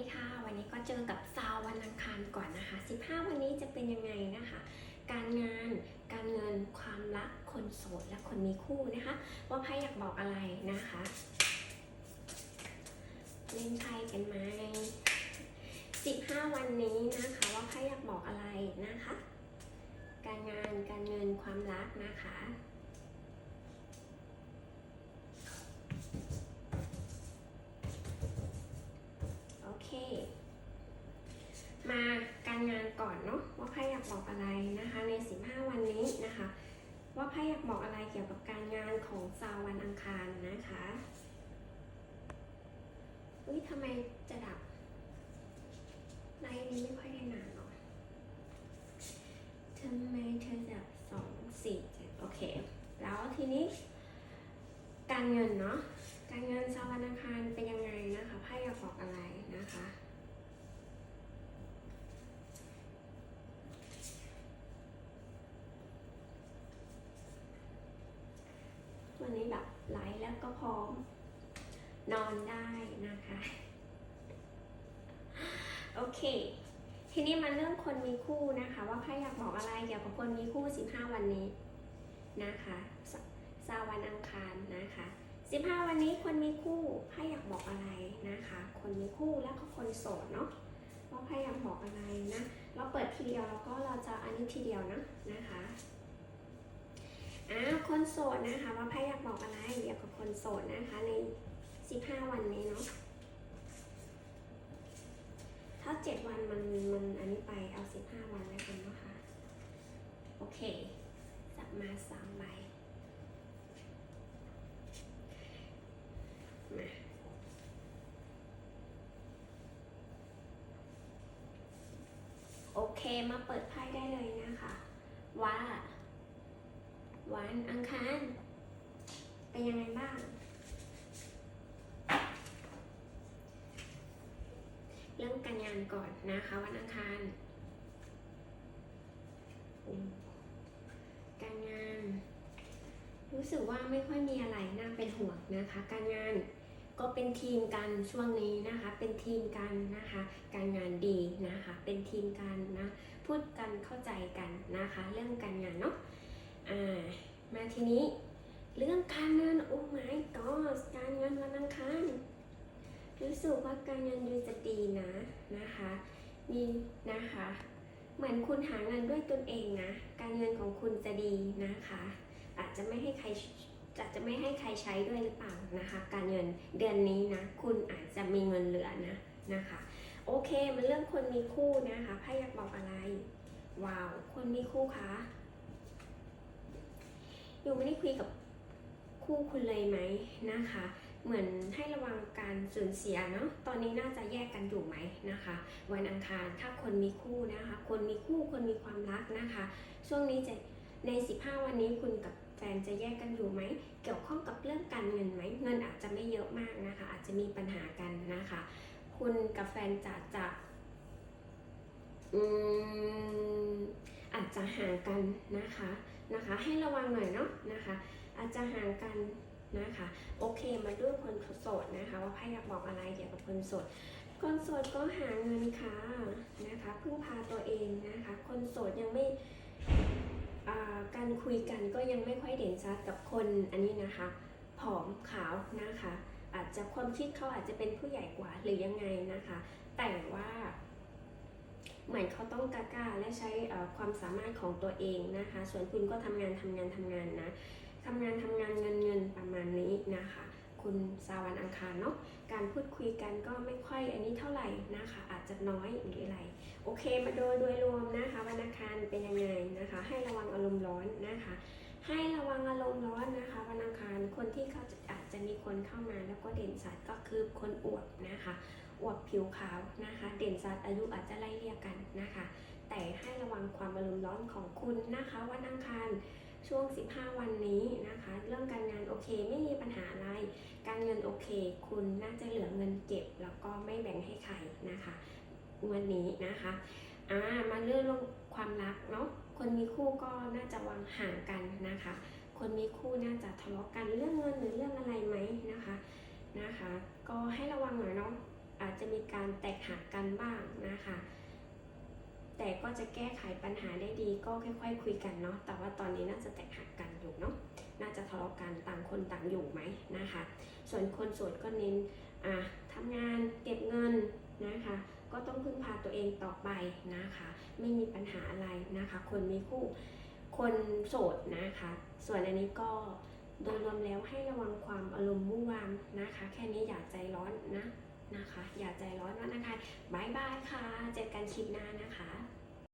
ดีค่ะ วันนี้ก็เจอกับซาววันอังคารก่อนนะคะ 15 วันนี้จะเป็นยังไงนะคะ การงาน การเงิน ความรัก คนโสด และคนมีคู่นะคะ ว่าไพ่อยากบอกอะไรนะคะ เล่นไพ่กันไหม15 วันนี้นะคะ ว่าไพ่อยากบอกอะไรนะคะ การงาน การเงิน ความรักนะคะ โอเค มาการงานก่อนเนาะว่าไพ่อยากบอกอะไรนะคะ ใน 15 วันนี้นะคะ ว่าไพ่อยากบอกอะไรเกี่ยวกับการงานของซาววันอังคารนะคะอุ้ยทำไมจะดับไลน์นี้ไม่ค่อยได้นานหรอทำไมเธอดับสองสี่เจ็ดโอเค แล้วทีนี้ การเงินเนาะการเงินชาววันอังคารเป็นยังไงนะคะไพ่อยากบอกอะไรนะคะันนี้แบบไลฟ์แล้วก็พร้อม นอนได้นะคะ โอเค ทีนี้มาเรื่องคนมีคู่นะคะ ว่าไพ่อยากบอกอะไรเกี่ยวกับคนมีคู่ 15 วันนี้นะคะซาวันอังคารนะคะ15 วันนี้คนมีคู่ไพ่อยากบอกอะไรนะคะ คนมีคู่แล้วก็คนโสดเนาะว่าไพ่อยากบอกอะไรนะ เราเปิดทีเดียวแล้วก็เราจะอันนี้ทีเดียวนะนะคะ อ่าคนโสดนะคะ ว่าไพ่อยากบอกอะไรเกี่ยวกับคนโสดนะคะ ใน 15 วันนี้เนาะถ้า 7 วันมันมันอันนี้ไปเอา 15 วันแล้วกันเนาะคะโอเคจับมา3ใบมาโอเคมาเปิดไพ่ได้เลยนะคะ ว่า วันอังคาร เป็นยังไงบ้าง เรื่องการงานก่อนนะคะ วันอังคาร การงาน รู้สึกว่าไม่ค่อยมีอะไรน่าเป็นห่วงนะคะ การงานก็เป็นทีมกันช่วงนี้นะคะ เป็นทีมกันนะคะ การงานดีนะคะ เป็นทีมกันนะ พูดกันเข้าใจกันนะคะ เรื่องการงานเนาะ อ่ามาทีนี้เรื่องการเงินโอ้ my god การเงินวันอังคารรู้สึกว่าการเงินดูจะดีนะนะคะมีนะคะ เหมือนคุณหาเงินด้วยตนเองนะ การเงินของคุณจะดีนะคะ อาจจะไม่ให้ใครอาจจะไม่ให้ใครใช้ด้วยหรือเปล่านะคะ การเงินเดือนนี้นะ คุณอาจจะมีเงินเหลือนะนะคะ โอเคมันเรื่องคนมีคู่นะคะไพ่อยากบอกอะไร ว้าว คนมีคู่คะ ยู่ไม่ได้คุยกับคู่คุณเลยไหมนะคะ เหมือนให้ระวังการสูญเสียเนาะตอนนี้น่าจะแยกกันอยู่ไหมนะคะ วันอังคารถ้าคนมีคู่นะคะ คนมีคู่คนมีความรักนะคะ ช่วงนี้จะใน 15 วันนี้คุณกับแฟนจะแยกกันอยู่ไหม เกี่ยวข้องกับเรื่องการเงินไหม เงินอาจจะไม่เยอะมากนะคะ อาจจะมีปัญหากันนะคะ คุณกับแฟนจะจะอืมอาจจะห่างกันนะคะ นะคะ ให้ระวังหน่อยเนาะนะคะ อาจจะห่างกันนะคะ โอเคมาด้วยคนโสดนะคะ ว่าไพ่อยากบอกอะไรเกี่ยวกับคนโสดคนโสดก็หาเงินค่ะนะคะพึ่งพาตัวเองนะคะ คนโสดยังไม่การคุยกันก็ยังไม่ค่อยเด่นชัดกับคนอันนี้นะคะผอมขาวนะคะ อาจจะความคิดเขาอาจจะเป็นผู้ใหญ่กว่าหรือยังไงนะคะ แต่ว่า เหมือนเขาต้องกล้าและใช้ความสามารถของตัวเองนะคะ ส่วนคุณก็ทำงานทำงานทำงานนะทำงานทำงานเงินเงินประมาณนี้นะคะ คุณสาวันอังคารเนาะการพูดคุยกันก็ไม่ค่อยอันนี้เท่าไหร่นะคะ อาจจะน้อยหรืออะไร โอเคมาโดยโดยรวมนะคะวันอังคารเป็นยังไงนะคะ ให้ระวังอารมณ์ร้อนนะคะ ให้ระวังอารมณ์ร้อนนะคะวันอังคารคนที่เขาอาจจะมีคนเข้ามาแล้วก็เด่นชัดก็คือคนอวบนะคะ อวบผิวขาวนะคะ เด่นชัดอายุอาจจะไล่เรียกกันนะคะ แต่ให้ระวังความอารมณ์ร้อนของคุณนะคะ วันอังคารช่วง 15 วันนี้นะคะ เรื่องการงานโอเคไม่มีปัญหาอะไร การเงินโอเค คุณน่าจะเหลือเงินเก็บ แล้วก็ไม่แบ่งให้ใครนะคะวันนี้นะคะอ่ามาเรื่องความรักเนาะคนมีคู่ก็น่าจะวางห่างกันนะคะ คนมีคู่น่าจะทะเลาะกันเรื่องเงินหรือเรื่องอะไรไหมนะคะนะคะ ก็ให้ระวังหน่อยเนาะ อาจจะมีการแตกหักกันบ้างนะคะ แต่ก็จะแก้ไขปัญหาได้ดีก็ค่อย ๆ คุยกันเนาะแต่ว่าตอนนี้น่าจะแตกหักกันอยู่เนาะน่าจะทะเลาะกันต่างคนต่างอยู่ไหมนะคะ ส่วนคนโสดก็เน้นอะทำงานเก็บเงินนะคะ ก็ต้องพึ่งพาตัวเองต่อไปนะคะ ไม่มีปัญหาอะไรนะคะ คนมีคู่คนโสดนะคะ ส่วนอันนี้ก็โดยรวมแล้วให้ระวังความอารมณ์มุ่งวามนะคะ แค่นี้อย่าใจร้อนนะ นะคะ อย่าใจร้อนว่านะคะบายบายค่ะ เจอกันคลิปหน้านะคะ